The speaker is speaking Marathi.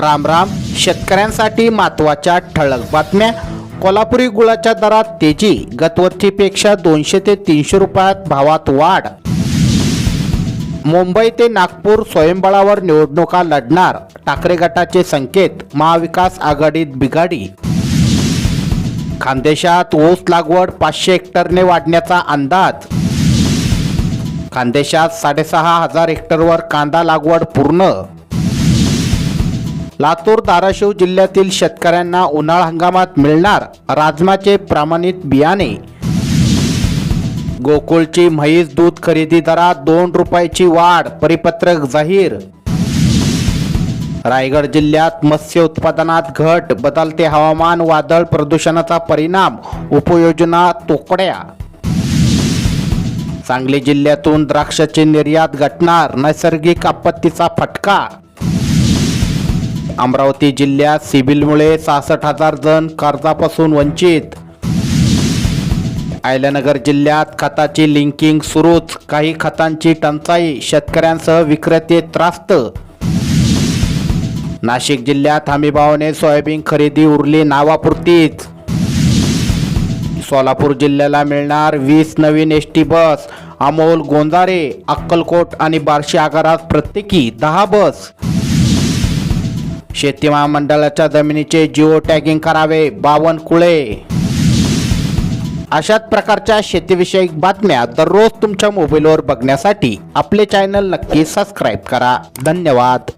राम राम. शेतकऱ्यांसाठी महत्त्वाच्या ठळक बातम्या. कोल्हापुरी गुळाच्या दरात तेजी गतवर्षीपेक्षा दोनशे ते तीनशे रुपयात भावात वाढ. मुंबई ते नागपूर स्वयंबळावर निवडणुका लढणार ठाकरे गटाचे संकेत महाविकास आघाडीत बिघाडी. खानदेशात ऊस लागवड पाचशे हेक्टरने वाढण्याचा अंदाज. खानदेशात साडेसहा हजार हेक्टरवर कांदा लागवड पूर्ण. लातूर धाराशिव जिल्ह्यातील शेतकऱ्यांना उन्हाळ हंगामात मिळणार राजमाचे प्रमाणित बियाणे. गोकुळची म्हैस दूध खरेदी दरात दोन रुपयाची वाढ परिपत्रक जाहीर. रायगड जिल्ह्यात मत्स्य उत्पादनात घट बदलते हवामान वादळ प्रदूषणाचा परिणाम उपयोजना तोकड्या. सांगली जिल्ह्यातून द्राक्षाची निर्यात घटणार नैसर्गिक आपत्तीचा फटका. अमरावती जिल्ह्यात सिबिलमुळे सहासष्ट हजार जण कर्जापासून वंचित. आयल्यानगर जिल्ह्यात खताची लिंकिंग सुरूच. काही खतांची टंचाई शेतकऱ्यांसह विक्रेते त्रास्त. नाशिक जिल्ह्यात हमीभावाने सोयाबीन खरेदी उरली नावापुरतीच. सोलापूर जिल्ह्याला मिळणार वीस नवीन S T bus. Amol Gonjare Akkalkot आणि बार्शी आगारात प्रत्येकी दहा बस. शेती महामंडळाच्या जमिनीचे जिओ टॅगिंग करावे. बावनकुळे अशाच प्रकारच्या शेतीविषयक बातम्या दररोज तुमच्या मोबाईलवर बघण्यासाठी आपले चॅनल नक्की सबस्क्राईब करा. धन्यवाद.